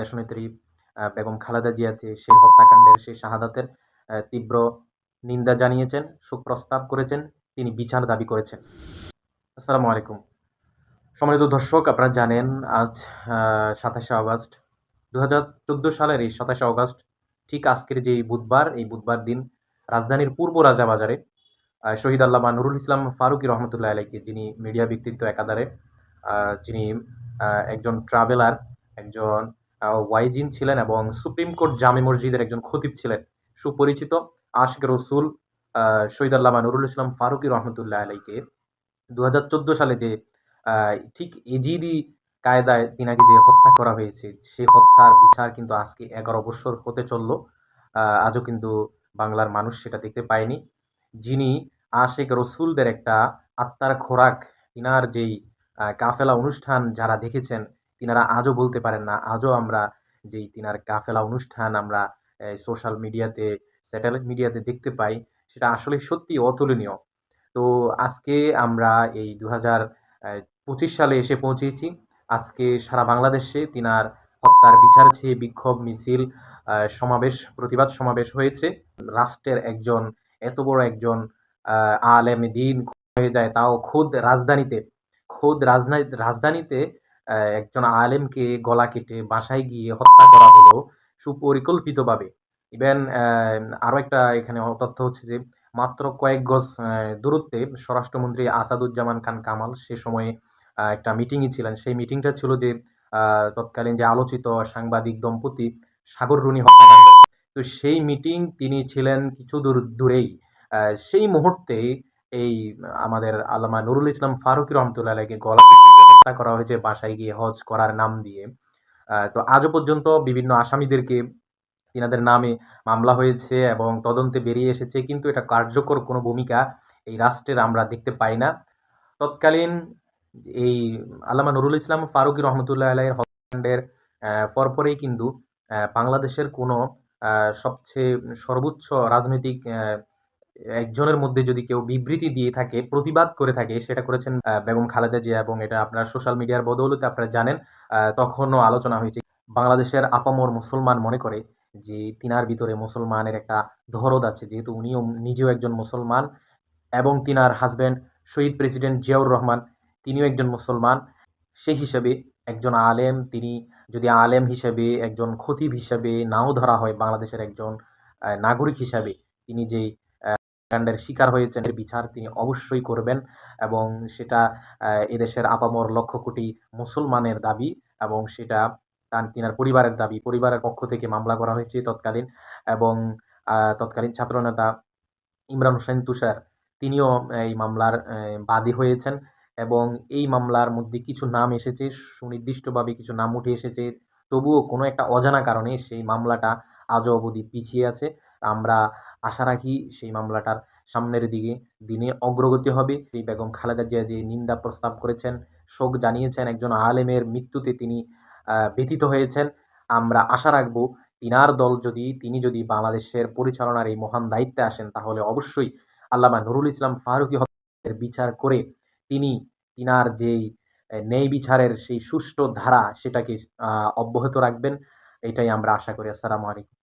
দেশনেত্রী বেগম খালেদা জিয়া যে সেই হত্যাকাণ্ডের সেই শাহাদাতের তীব্র নিন্দা জানিয়েছেন শোক প্রস্তাব করেছেন, তিনি বিচার দাবি করেছেন। আসসালামু আলাইকুম। সম্মানিত দর্শক, আপনারা জানেন আজ সাতাশে আগস্ট। দু হাজার চোদ্দ সালের এই সাতাশে আগস্ট, ঠিক আজকের যে বুধবার, এই বুধবার দিন রাজধানীর পূর্ব রাজাবাজারে শহীদ আল্লামা নুরুল ইসলাম ফারুকি রহমতুল্লাহ আলাইকে যিনি মিডিয়া ব্যক্তিত্ব একাধারে যিনি একজন ট্রাভেলার একজন ওয়াইজিন ছিলেন এবং সুপ্রিম কোর্ট জামে মসজিদের একজন খতিব ছিলেন, সুপরিচিত আশিক রসুল শহীদ আল্লামা নুরুল ইসলাম ফারুকি রহমতুল্লাহ আলাইকে। দু হাজার চোদ্দ সালে যে ঠিক এজিদি কায়দায় তিনাকে যে হত্যা করা হয়েছে, সেই হত্যার বিচার কিন্তু আজকে এগারো বছর হতে চলল। আজও কিন্তু বাংলার মানুষ সেটা দেখতে পায়নি। যিনি আশেক রসুলদের একটা আত্মার খোরাক তিনার যেই কাফেলা অনুষ্ঠান যারা দেখেছেন তিনারা আজও বলতে পারেন না, আজও আমরা যেই তিনার কাফেলা অনুষ্ঠান আমরা সোশ্যাল মিডিয়াতে স্যাটেলাইট মিডিয়াতে দেখতে পাই, সেটা আসলে সত্যি অতুলনীয়। তো আজকে আমরা এই দু পঁচিশ সালে এসে পৌঁছেছি। আজকে সারা বাংলাদেশে তিনার হত্যার বিচার চেয়ে বিক্ষোভ মিছিল সমাবেশ, প্রতিবাদ সমাবেশ হয়েছে। রাষ্ট্রের একজন, এত বড় একজন আলেম দিন হয়ে যায়, তাও খুদ রাজধানীতে। খুদ রাজধানী রাজধানীতে একজন আলেমকে গলা কেটে বাসায় গিয়ে হত্যা করা হলো সুপরিকল্পিতভাবে। ইভেন আরও একটা এখানে তথ্য হচ্ছে যে, মাত্র কয়েক গজ দূরত্বে স্বরাষ্ট্রমন্ত্রী আসাদুজ্জামান খান কামাল সে সময়ে একটা মিটিংয়ে ছিলেন। সেই মিটিংটা ছিল যে তৎকালীন যে আলোচিত সাংবাদিক দম্পতি সাগর রুনি হত্যাকাণ্ড। তো সেই মিটিং তিনি ছিলেন কিছু দূর, দূরেই। সেই মুহূর্তে এই, আমাদের আল্লামা নুরুল ইসলাম ফারুকি রহমতুল্লাহ আলাইকে গলা হত্যা করা হয়েছে বাসায় গিয়ে হজ করার নাম দিয়ে। তো আজও পর্যন্ত বিভিন্ন আসামিদেরকে তিনাদের নামে মামলা হয়েছে এবং তদন্তে বেরিয়ে এসেছে, কিন্তু এটা কার্যকর কোনো ভূমিকা এই রাষ্ট্রের আমরা দেখতে পাই না। তৎকালীন এই আল্লামা নুরুল ইসলাম ফারুকি রহমতুল্লাহ আলাইয়ের হত্যাকাণ্ডের পরপরেই কিন্তু বাংলাদেশের কোনো সবচেয়ে সর্বোচ্চ রাজনৈতিক একজনের মধ্যে যদি কেউ বিবৃতি দিয়ে থাকে, প্রতিবাদ করে থাকে, সেটা করেছেন বেগম খালেদা জিয়া এবং এটা আপনার সোশ্যাল মিডিয়ার বদৌলতে আপনারা জানেন তখনও আলোচনা হয়েছে। বাংলাদেশের আপামর মুসলমান মনে করে যে তিনার ভিতরে মুসলমানের একটা ধরদ আছে, যেহেতু উনিও নিজেও একজন মুসলমান এবং তিনার হাজব্যান্ড শহীদ প্রেসিডেন্ট জিয়াউর রহমান, তিনিও একজন মুসলমান। সেই হিসেবে একজন আলেম, তিনি যদি আলেম হিসেবে, একজন খতিব হিসেবে নাও ধরা হয় বাংলাদেশের একজন নাগরিক হিসাবে, তিনি যেই কাণ্ডের শিকার হয়েছেন এর বিচার তিনি অবশ্যই করবেন এবং সেটা এদেশের আপামর লক্ষ কোটি মুসলমানের দাবি এবং সেটা তার তিনার পরিবারের দাবি। পরিবারের পক্ষ থেকে মামলা করা হয়েছে তৎকালীন এবং তৎকালীন ছাত্রনেতা ইমরান হোসেন তুষার। তিনিও এই মামলার বাদী হয়েছেন এবং এই মামলার মধ্যে কিছু নাম এসেছে, সুনির্দিষ্টভাবে কিছু নাম উঠে এসেছে। তবুও কোনো একটা অজানা কারণে সেই মামলাটা আজও অবধি পিছিয়ে আছে। আমরা আশা রাখি সেই মামলাটার সামনের দিকে দিনে অগ্রগতি হবে। এই বেগম খালেদা জিয়া যে নিন্দা প্রস্তাব করেছেন, শোক জানিয়েছেন একজন আলেমের মৃত্যুতে তিনি ব্যথিত হয়েছেন। আমরা আশা রাখব তিনার দল যদি, তিনি যদি বাংলাদেশের পরিচালনার এই মহান দায়িত্বে আসেন, তাহলে অবশ্যই আল্লামা নুরুল ইসলাম ফারুকি হত্যার বিচার করে তিনি তিনার যেই ন্যায় বিচারের সেই সুষ্ঠু ধারা সেটাকে অব্যাহত রাখবেন। এটাই আমরা আশা করি। আসসালামু আলাইকুম।